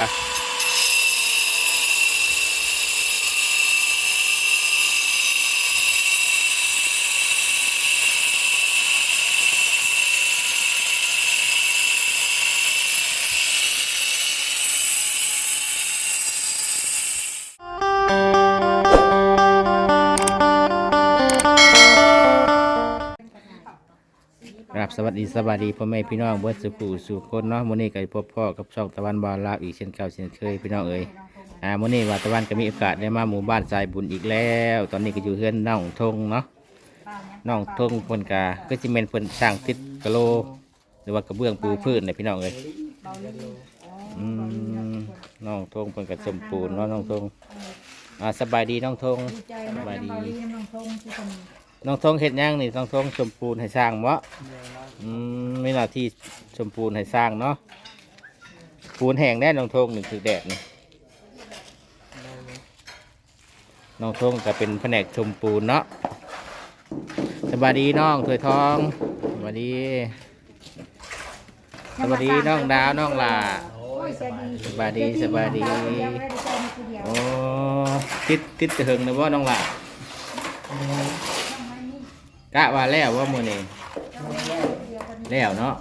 Yeah. ครับสวัสดีสวัสดีพ่อแม่พี่น้องเบิร์ดสุขูสู่คนเนาะมื้อนี้ก็พบพ่อกับช่องตะวันบานลาวอีกเช่นเก่าเช่นเคยพี่น้องเอ๋ยอ่ามื้อนี้ว่าตะวันก็มีโอกาสได้มาหมู่บ้านสายบุญอีกแล้ว ตอนนี้ก็อยู่เฮือนน้องทงเนาะน้องทงเพิ่นก็ก็สิแม่นเพิ่นสร้างติดกะโล หรือว่ากระเบื้องปูพื้นนะพี่น้องเอ้ยอืมน้องทงเพิ่นก็สมปูนเนาะน้องทงอ่าสบายดีน้องทงสบายดีน้องทงที่ นน้องทงเฮ็ดหยังนี่น้องทงสมปูนให้สร้างบ่อืมมีหน้าที่สมปูนให้สร้างเนาะปูนแห้งแน่น้องทงนี่คือแดดนี่น้องทงก็เป็นแผนกชมปูนเนาะสบายดีน้องถวยทองสบายดีสวัสดีน้องดาวน้องหลาโอ้ยเสียดีสบายดีสบายดีเดี๋ยวไม่ได้ใจมีทีเดียวโอ้ติดติดจะหึงนะว่าน้องหลา กะว่าแล้วว่ามื้อนี้แล้วเนาะ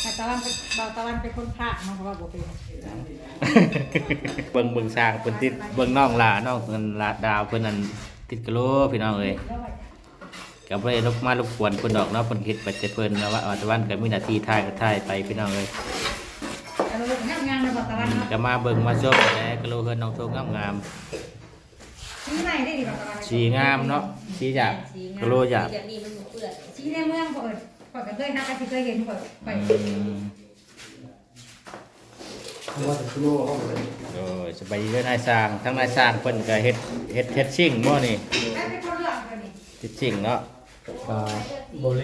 แต่ตะวันเป็นเบาตะวันเป็นคนพากเนาะเพราะว่าบ่เป็นเบิ่งเบิ่งสร้างเพิ่นติดเบิ่งน้องหลาน้องเพิ่นลาดาวเพิ่นนั่นติดกะโหลพี่น้องเอ้ยก็บ่ได้รบมารบกวนเพิ่นดอกเนาะเพิ่นคิดไปแต่เพิ่นนะว่าว่าแตะวันก็มีหน้าที่ถ่ายก็ถ่ายไปพี่น้องเอ้ย ก็มาเบิ่งมาชมแหละกะโหลเพิ่นน้องโทงงามสีไหนได้ดีเบาตะวันๆสีงามเนาะสีจากกะโหลจากอย่างนี้มันเปื้อนสีในเมืองเปิดเปิดกันเคยฮักกันที่เคยเห็นเปิดไปอืมว่าจะสู้ห้องเลยโอ้ยสบายดีเด้อนายสร้างทั้งนายสร้างเพิ่นก็เฮ็ดเฮ็ดเฮ็ดชิ่งบ่นี่แม่เป็นคนเลือกเลยนี่ เฮ็ดชิ่งเนาะกาบริ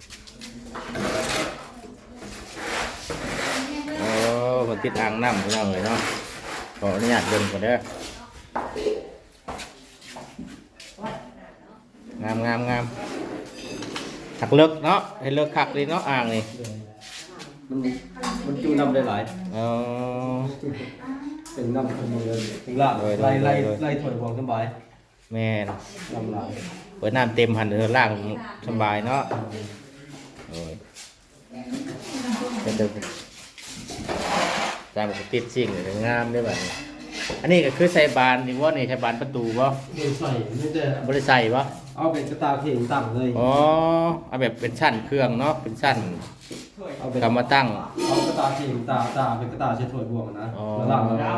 โอ้ คนติดอ่างน้ำพี่น้องเลยเนาะขออนุญาตเดินก่อนเด้องามงามงามถักเลิกเนาะให้เลิกคักเลยเนาะอ่างนี่มันมันจูนำได้หลายเอ๋อถึงนำคนมือเลยถึงละไล่ไล่ไล่ถอยความสบายแม่นนำลายเปิดน้ำเต็มหันเรือล่างสบายเนาะโอ้ยเป็นเดิม จางติดสิ่งเลยงามด้วยแบบนี้อันนี้ก็คือใส่บานนี่ว่านี่ใส่บานประตูวะเดี๋ยวใส่ไม่ได้บริใส่วะเอาเป็นกระตาเข่งตั้งเลย อ๋อ เอาแบบเป็นชั้นเครื่องเนาะ เป็นชั้นเอาเป็นกำมาตั้ง เอากระตาเข่งตาตาเป็นกระตาเช็ดถ้วยบวกนะอ๋อแล้วหลังแล้ว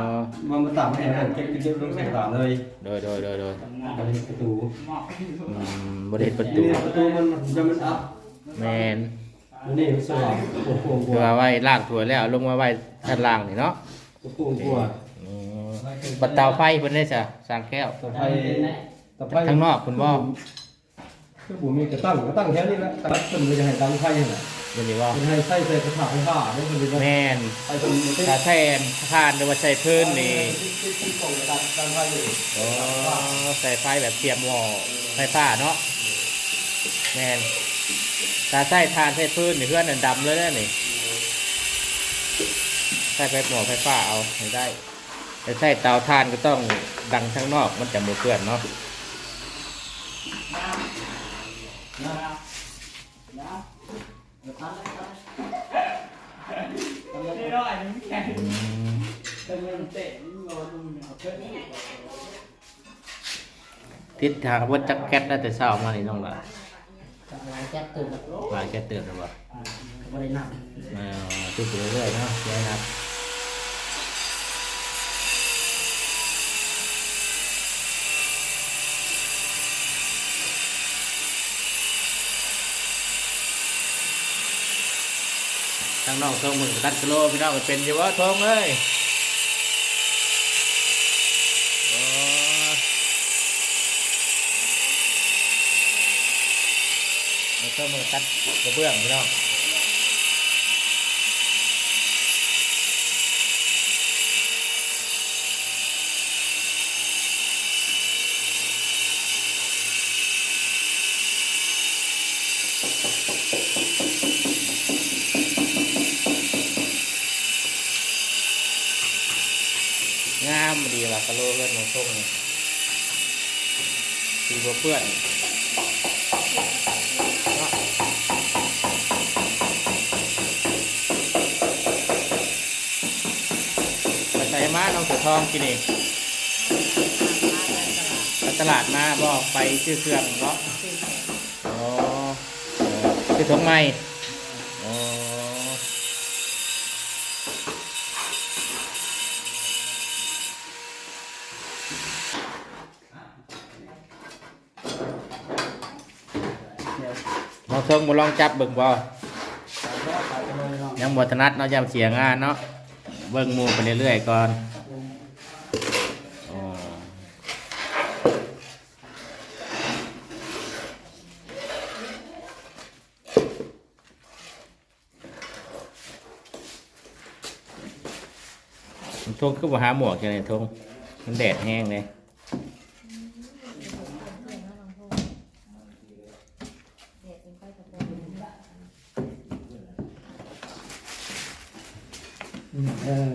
มันมาตั้งให้เก็บเก็บลงใส่ตาเลย โดยโดยโดยโดยอันนี้ประตูอืมบริเวณประตูนี่ประตูมันจะมันอัพแมน นี่สว่างโอ้โหกคือว่าว่าไว้ล่างถั่วแล้วเอาลงมาไว้ชั้นล่างนี่เนาะโอ้โหกว่าอืมบัดเตาไฟเพิ่นได้จ้ะสร้างแก้วต่อไปต่อไปข้างนอกคุณบ่คือผมมีกระตั้งกระตั้งแค่นี้นะตัดคนมันจะให้ตั้งไฟน่ะเดี๋ยวนี้ว่ามันให้ใส่ใส่กระถางผ้าได้คนเดียวแมนไอ้คนนี้ที่ถ้าแทนทานหรือว่าใส่พื้นนี่ที่ที่ส่งกระดาษตั้งไฟอยู่อ๋อใส่ไฟแบบเตรียมหม้อไฟฟ้าเนาะแมน ถ้าใส่ทานใส่พื้นนี่เพื่อนนั่นดำเลยนะนี่ใส่ไฟหม้อไฟฟ้าเอาให้ได้แต่ใส่เตาทานก็ต้องดังข้างนอกมันจะมือเปื้อนเนาะทิศทางวัดจักแก๊สได้แต่เช้ามานี่น้องละ แก๊สตื่นหลายแก๊สเตือนหรือเปล่าบริณับเออติดอยู่เรื่อยๆเนาะเรื่อยครับทางน้องทงมือตัดกิโลพี่น้องก็เป็นอยู่ว่าทงเอ้ย มันก็มือตัดกระเบื้องพี่น้องงามดีว่ะกะโลเลือดหนูส้มนี่สีบัวเปื้อน ไปใส่มาน้องเสือทองกินเองไปตลาดมาบอกไปซื้อเครื่องเนาะอ๋อเออซื้อถุงใหม่อ๋อน้องทรงบ่ลองจับเบิ่งบ่ยังบ่ถนัดเนาะย่าเสียงานเนาะ เบิ้งมูไปเรื่อยๆก่อนอ๋อน้องทงคือบ่หาหมวกใช่ไหมทงมันแดดแห้งเลย เออ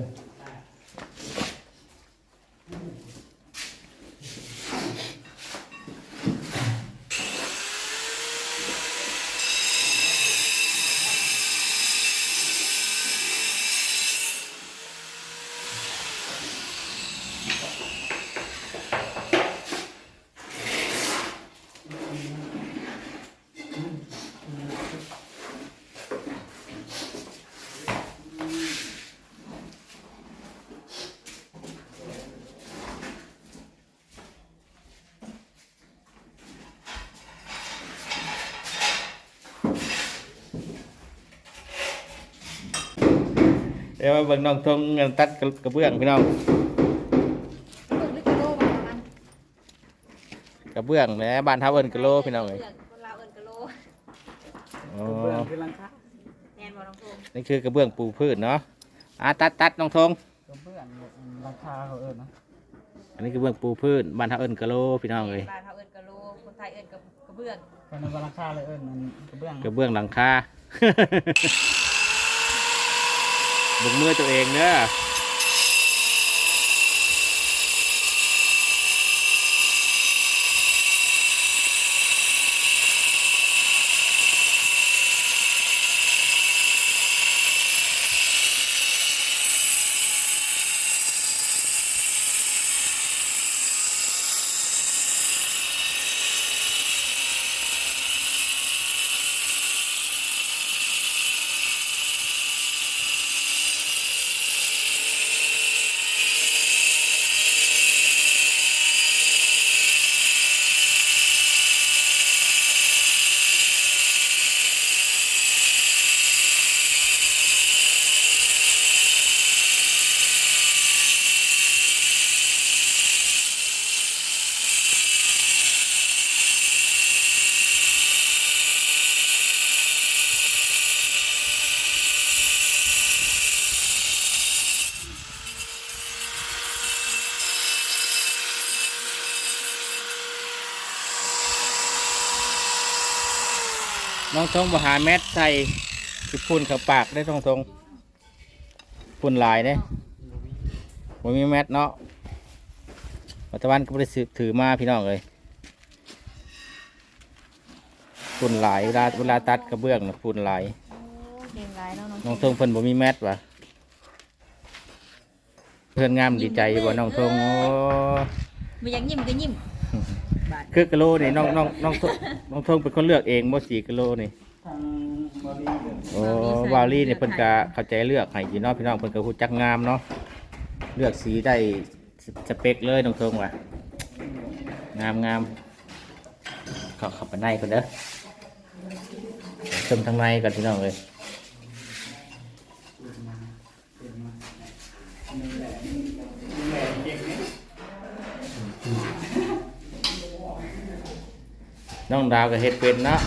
เดี๋ยวมาเบิ่งน้องทงตัดกระเบื้องพี่น้องเบิ่งลิกโลว่ามันกระเบื้องแหละบ้านเฮาเอิ้นกะโหลพี่น้องเอ้ยคนลาวเอิ้นกะโลอ๋อคือลังคาแม่นบ่น้องโทงนี่คือกระเบื้องปูพืชเนาะอะตัดตัดน้องทง กระเบื้องราคาเขาเอิ้นนะอันนี้กระเบื้องปูพืชบ้านเฮาเอิ้นกะโหลพี่น้องเอ้ยบ้านเขาเอิ้นกะโลคนไทยเอิ้นกระกระเบื้องคนในราคาเลยเอิ้นมันกระเบื้องกระเบื้องหลังคา มึงเมือตัวเองเด้อ น้องทงบ่หาแมสใส่คือพุ่นเข้าปากได้ทงทงพุ่นหลายเด้บ่มีแมสเนาะปัจจุบันก็บ่ได้ซื้อถือมาพี่น้องเลยพุ่นหลายเวลาเวลาตัดกระเบื้องน่ะพุ่นหลายโอ้เก่งหลายเนาะน้องน้องทงเพิ่นบ่มีแมสว่ะเพื่อนงามดีใจอยู่บ่น้องทงโอ้บ่อยากยิ้มก็ยิ้ม คือกะโลนี่น้องน้องน้องทงน้องทงเป็นคนเลือกเองบ่สีกะโลนี่ทางบริเวณโอ้วาลี่นี่เพิ่นก็เข้าใจเลือกให้พี่น้องพี่น้องเพิ่นก็ฮู้จักงามเนาะเลือกสีได้สเปคเลยน้องทงว่ะงามงามเข้าเข้าไปในก่อนเด้อชมทางในก่อนพี่น้องเอ้ย น้องดาวก็เฮ็ดเป็นเนาะ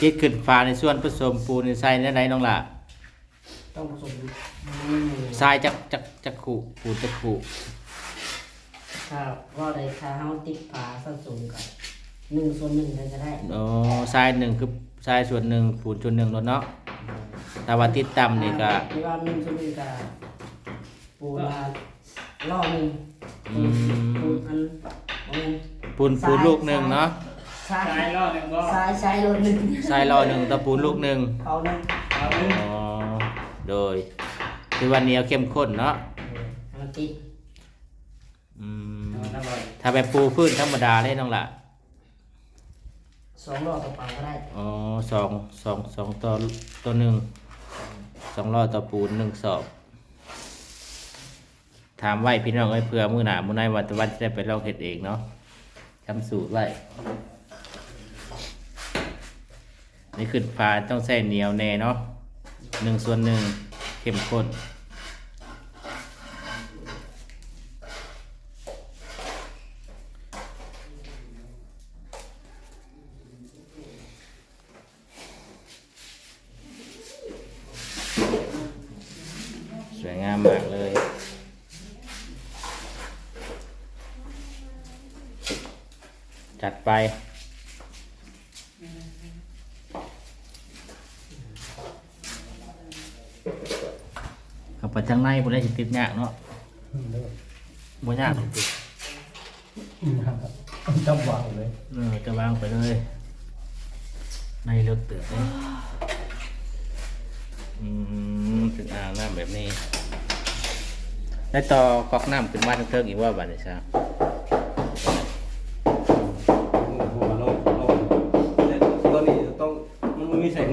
คิดขึ้นฟ้าในส่วนผสมปูนใส่ในไหนน้องล่ะต้องผสมทรายจักจักจักขู่ปูนจักขู่ ถ้าว่าใดถ้าเฮาติดฝาสัดส่วนกับหนึ่งส่วนหนึ่งเลยก็ได้อ๋อทรายหนึ่งคือทรายส่วนหนึ่งปูนส่วนหนึ่งรถเนาะแต่ว่าติดต่ำนี่ก็ที่ว่าหนึ่งส่วนหนึ่งกับปูนาล่อหนึ่งอืมปูนอันปูนปูนลูกหนึ่งเนาะซ้ายชายรอหนึ่งบ่ซ้ายซ้ายรถหนึ่งทรายรอหนึ่งตะปูนลูกหนึ่งเขาหนึ่งเอาหนึ่งอ๋อโดยคือวันนี้เอาเข้มข้นเนาะมันติด อืมเอาหน้าบ่อยถ้าแบบปูพื้นธรรมดาได้น้องล่ะสองรอบต่อไปก็ได้อ๋อสองสองสองต่อต่อหนึ่งสองร้อยต่อปูนหนึ่งสอบถามไว้พี่น้องไว้เผื่อมือหนามือในวันตะวันจะได้ไปลองเห็ดเองเนาะทำสูตรไว้นี่ขึ้นฟ้าต้องใส่เหนียวแน่เนาะหนึ่งส่วนหนึ่งเข้มข้น สวยงามมากเลย จัด ไปเข้าไปทางในบ่ได้สิติดยากเนาะบ่ยากหรอกติดจำวางเลยเออจะวางไปเลย ในเลือกเตือกเลยอืมเป็นอ่างน้ำแบบนี้ได้ต่อกอกน้ำขึ้นมาทั้งเทิงอีกว่าบัดนี้ซะ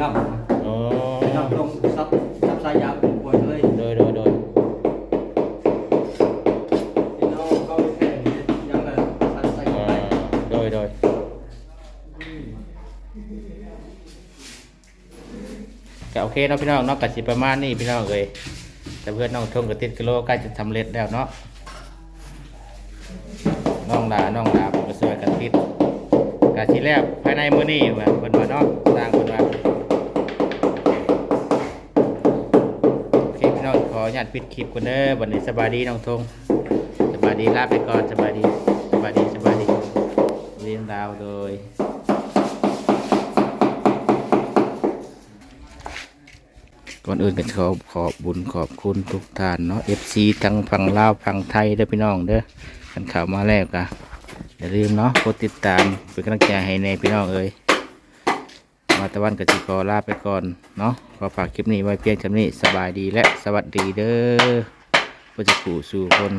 นมีใส่งับอ๋องับต้องซับซับสายยางปล่อยเลยโดยโดยโดยที่เราเข้าแค่นี้ยังไงซับใส่อ่าไปโดยโดยก็โอเคเนาะพี่น้องเนาะกัสิประมาณนี้พี่น้องเอ้ยแต่เพื่อนน้องทงกับติดกิโลใกล้จะสำเร็จแล้วเนาะน้องลาน้องลาผมก็สวยกันติดกะสิแล้วภายในมื้อนี้ว่าเพิ่นว่าเนาะสร้างเพิ่นว่าโอเคพี่น้ องขออนุญาตปิดคลิปก่อนเด้อวันนี้สบายดีน้องทงสบายดีลาไปก่อนสบายดีสบายดีสบายดีเรียนราวโดยก่อนอื่นก็ขอขอบบุญขอบคุณทุกท่านเนาะ FC ทั้งฝั่งลาวฝั่งไทยเด้อพี่น้องเด้อกันข่าวมาแล้วก็อย่าลืมเนาะกดติดตามเป็นกำลังใจให้ในพี่น้องเอ้ย มาตะวันกับจิกอลาไปก่อนเนาะขอฝากคลิปนี้ไว้เพียงเท่านี้สบายดีและสวัสดีเด้อเพื่อจะขู่สู่คน